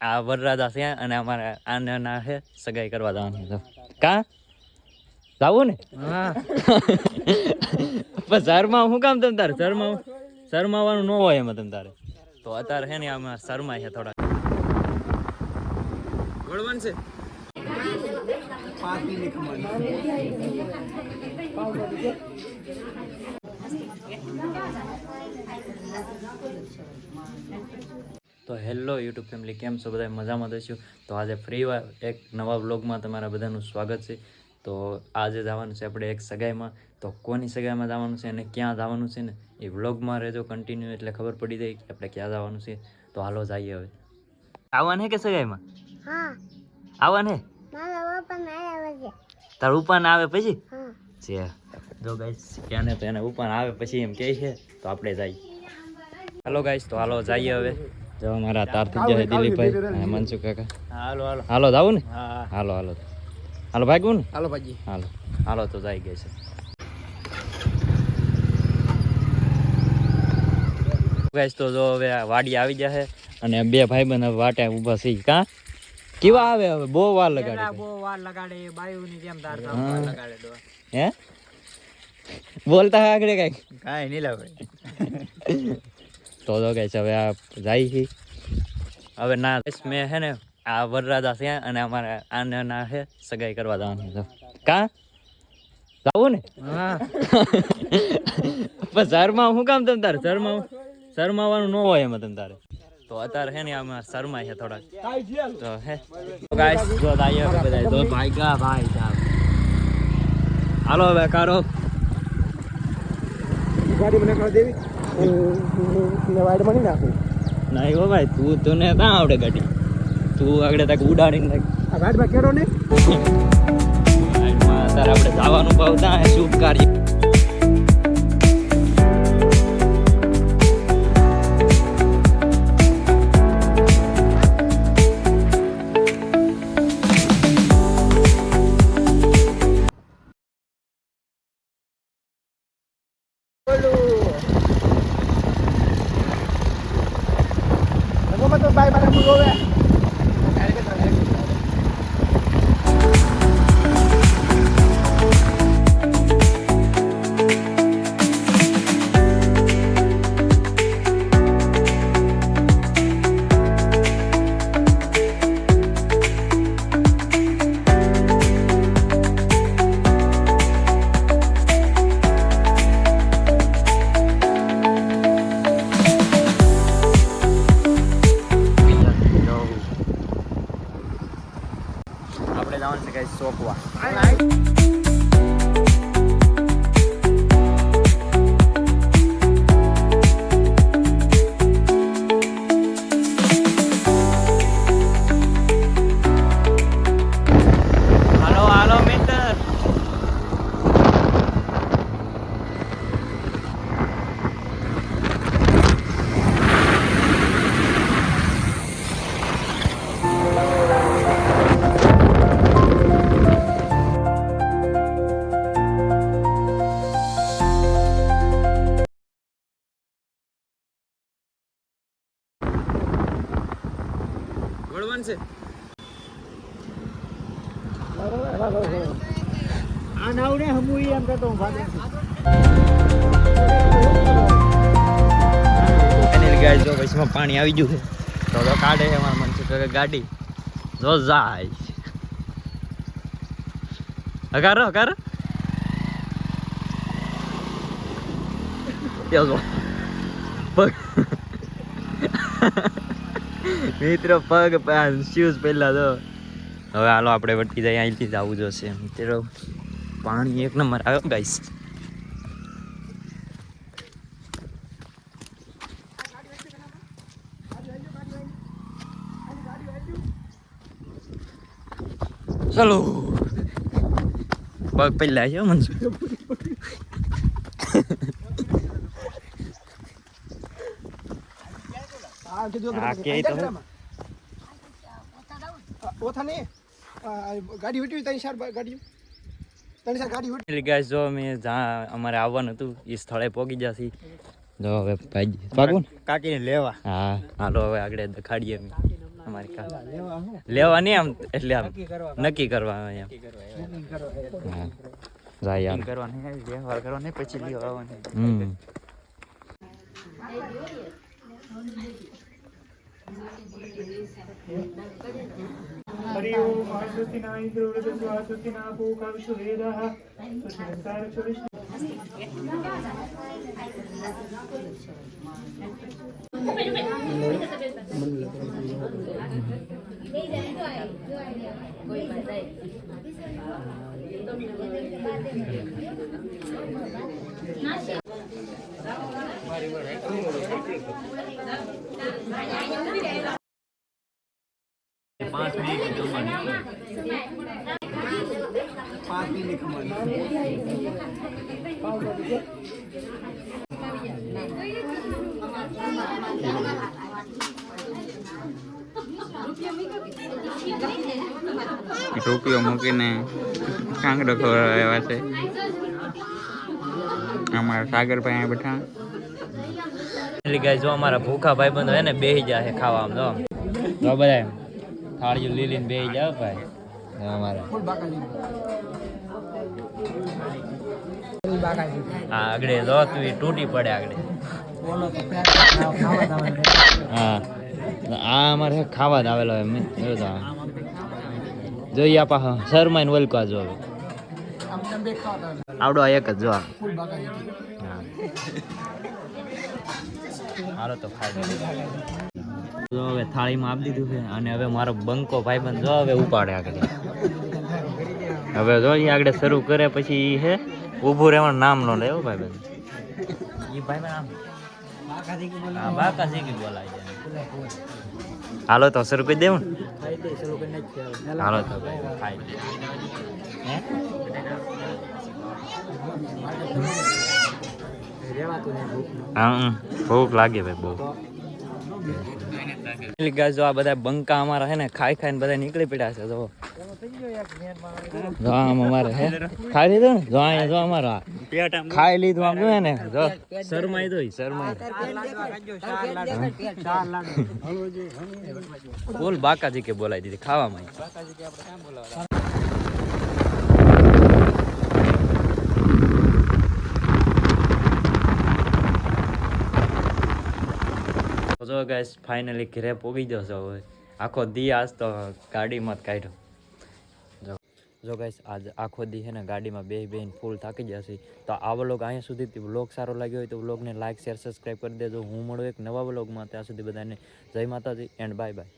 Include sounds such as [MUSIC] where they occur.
આ વરરાજા છે અને અમારે આને ના છે સગાઈ કરવા જવાનું છે. કા? જાવું ને. પણ શર્મા શું કામ તમ તારે? શર્મા શર્માવાનું ન હોય એમાં તમ તારે. તો અત્યારે છે ને આમાં શર્માય છે થોડા વળવાનું છે. તો હેલો યુટ્યુબ ફેમિલી કેમ છો? બધા મજામાં દઈશું તો આજે ફ્રી એક નવા વ્લોગમાં તમારા બધાનું સ્વાગત છે. તો આજે જવાનું છે આપણે એક સગાઈમાં. તો કોની સગાઈમાં જવાનું છે અને ક્યાં જવાનું છે ને? એ વ્લોગમાં રહેજો કન્ટિન્યુ એટલે ખબર પડી જાય કે આપણે ક્યાં જવાનું છે. તો હાલો જઈએ હવે. આવવાનું હે કે સગાઈમાં? હા. આવવાનું હે? તાર ઉપાન આવે પછી? હા. છે જો ગાઈસ ક્યાં તો એને ઉપાન આવે પછી એમ કહે છે. તો આપણે જઈએ. હાલો ગાઈસ તો હાલો જઈએ હવે. જો મારા તારથી જાય દિલીપભાઈ. મનસુખ કાકા. હાલો હાલો. હાલો જાવું ને? હાલો હાલો. હાલો ભાગ્યું ને હાલો ભાજી હાલો. હાલો તો જાય ગયા છે. ગાઈસ તો જો હવે વાડી આવી જશે અને બે ભાઈ બંધ વાટે ઊભા છે. કા? કેવા આવે હવે? બહુ વાર લગાડી બહુ વાર લગાડે બાયુ ની જેમ હા. લગાડે દો હે? બોલતા આગળ કઈ કાઈ નહીં લાવે [LAUGHS] તો તો છે હવે આ જાય છે. હવે ના મેં છે ને આ વરરાજા છે અને અમારે આને ના છે સગાઈ કરવા જવાનું છે. કા? જાવું ને. હા. પણ શર્મા શું કામ તમ તારે? શર્મા શર્માવાનું ન હોય એમાં તમ તારે. તો અત્યારે હે ને આમાં શર્મા છે થોડાક. તો હે. ગાઈસ જો દાયો બધા જો ભાઈ ગા ભાઈ સાહેબ હાલો હવે કારો ગાડી મને દેવી ને વાઈડ મળી નાખું? ના એવો ભાઈ તું તને ક્યાં આવડે ગાડી. તું આગળ તક ઉડાડીને નાખ. આ ગાડીમાં કેડો ને? સાઈડમાં અત્યારે આપણે જવાનું ભાવ ત્યાં શુભ કાર્ય. આપણે જવાનું છે કઈ સોંપવા વળવાનું છે. આ નાવ હમુઈ હમું એમ કહેતો હું ગાય જો પાણી આવી ગયું છે તો તો કાઢે છે મારા મન છે ગાડી. જો જાય. હકારો હકારો પગ મિત્રો, પગ શૂઝ પહેલા તો. હવે હાલો, આપણે વટકી જાય અહીંથી જ આવવું જોશે. મિત્રો, પાણી એક નંબર આવ્યો ગાઈસ ચલો પગ પહેલા છે મનસુખ આ કે જો આ કે તો હું. ઓથા ને ગાડી ઉઠી ત્રણ ચાર ગાડી ત્રણ ચાર ગાડી ઉઠી. જો અમે જ્યાં અમારે આવવાનું હતું એ સ્થળે પહોંચી જશે જો હવે ભાઈ લેવા. હા. હાલો હવે આગળ દેખાડીએ અમે. અમારી કાર. લેવા નહીં આમ એટલે આમ. નક્કી કરવા એમ. હા. જાય યાર કરવાની વ્યવહાર કરવાની પછી લેવા આવવાની. હમ. हरि ओम आश्वतिना इंद्रवृत आश्वतिना पूकाविषु वेदाः सुशिरसार चोरिष्ठ પાંચ ટોપીઓ મૂકીને કાંકડો ખવડાવ્યા છે. અમારા સાગરભાઈ બેઠા. એટલે ગાય જો અમારા ભૂખા ભાઈબંધો હે એને બેહી જાય ખાવા આમ જો. જો બધા થાળીઓ લઈને બેહી જાવ ભાઈ. અમારા. આ આગળ જો, તું તૂટી પડે આગળ. તો હા. આ અમારે ખાવા જ આવેલો એમ તો જોઈએ આપા શર્માઈને વલકા જો હવે. આવડો એક જ, જો હા. હાલો તો ખાઈ જો હવે થાળીમાં આપી દીધું છે અને હવે મારો બંકો ભાઈબંધ જો હવે ઉપાડે આગળ. હવે જો એ આગળ શરૂ કરે પછી એ હે, ઊભું રહેવાનું નામ નો લેવો ભાઈબંધ. ઈ ભાઈબંધ આમ. હાલો તો શરૂ કરી દેવું. હાલો તો ખાઈ. હે ભૂખ લાગે ભાઈ બહુ. ગાય જો આ બધા બંકા અમારા હે ને ખાઈ ખાઈને બધા નીકળી પડ્યા છે જો જો આમ અમારે હે. ખાઈ લીધું ને? જો અહીંયા જો અમારા. ખાઈ લીધું આમ જોયે ને? જો. શરમાઈ દો શરમાઈ બોલ બાકાજી કે બોલાવી દીધી ખાવામાં તો ગાઈસ ફાઇનલી ઘરે પોગી જશો હવે આખો દી આજ તો ગાડીમાં જ કાઢ્યો. જો જો ગાઈસ આજ આખો દી છે ને ગાડીમાં બે બેન ફૂલ થાકી જશે તો આ વ્લોગ અહીંયા સુધી વ્લોગ સારો લાગ્યો હોય તો વ્લોગને લાઇક શેર સબસ્ક્રાઈબ કરી દેજો. હું મળું એક નવા વ્લોગમાં ત્યાં સુધી બધાને જય માતાજી એન્ડ બાય બાય